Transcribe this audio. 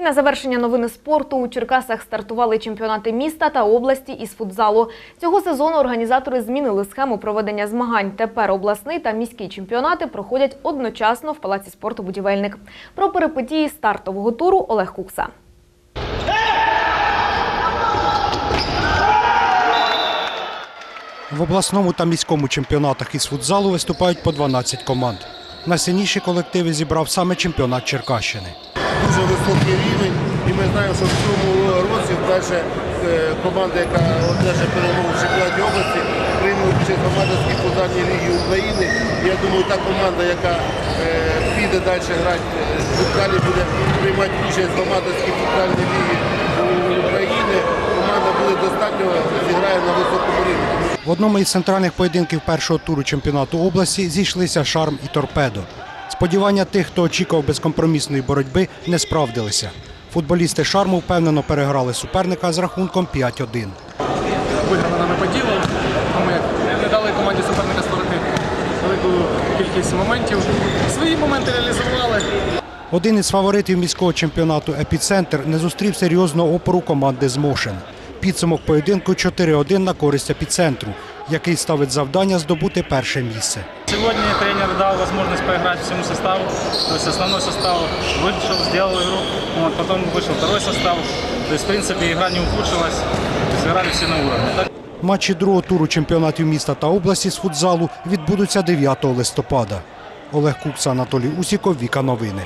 І на завершення новини спорту у Черкасах стартували чемпіонати міста та області із футзалу. Цього сезону організатори змінили схему проведення змагань. Тепер обласний та міський чемпіонати проходять одночасно в Палаці спорту «Будівельник». Про перипетії стартового туру Олег Кукса. В обласному та міському чемпіонатах із футзалу виступають по 12 команд. Найсильніші колективи зібрав саме чемпіонат Черкащини. Дуже високий рівень, і ми знаємо, що в цьому році вперше е, команда, яка одержить перемогу в чемпіонаті області, прийме участь в аматорській футзальній лігі України. Я думаю, та команда, яка е, піде далі грати, е, далі буде приймати участь в аматорській футзальній лігі України, команда буде достатньо зіграє на високому рівні. В одному із центральних поєдинків першого туру чемпіонату області зійшлися шарм і торпедо. Сподівання тих, хто очікував безкомпромісної боротьби, не справдилися. Футболісти шарму впевнено переграли суперника з рахунком 5-1. виграли нами поділу. Ми не дали команді суперника створити велику кількість моментів. Свої моменти реалізували. Один із фаворитів міського чемпіонату Епіцентр не зустрів серйозного опору команди з Мошен. Підсумок поєдинку 4-1 на користь епіцентру, який ставить завдання здобути перше місце. Сегодня тренер дал возможность поиграть всему составу. То есть основной состав вышел, сделал игру. Вот, потом вышел второй состав. То есть, в принципе, игра не ухудшилась. Играли все на уровне. Так, Матчі другого туру чемпіонатів міста та області з футзалу відбудуться 9 листопада. Олег Кукса, Анатолій Усіков, Віка Новини.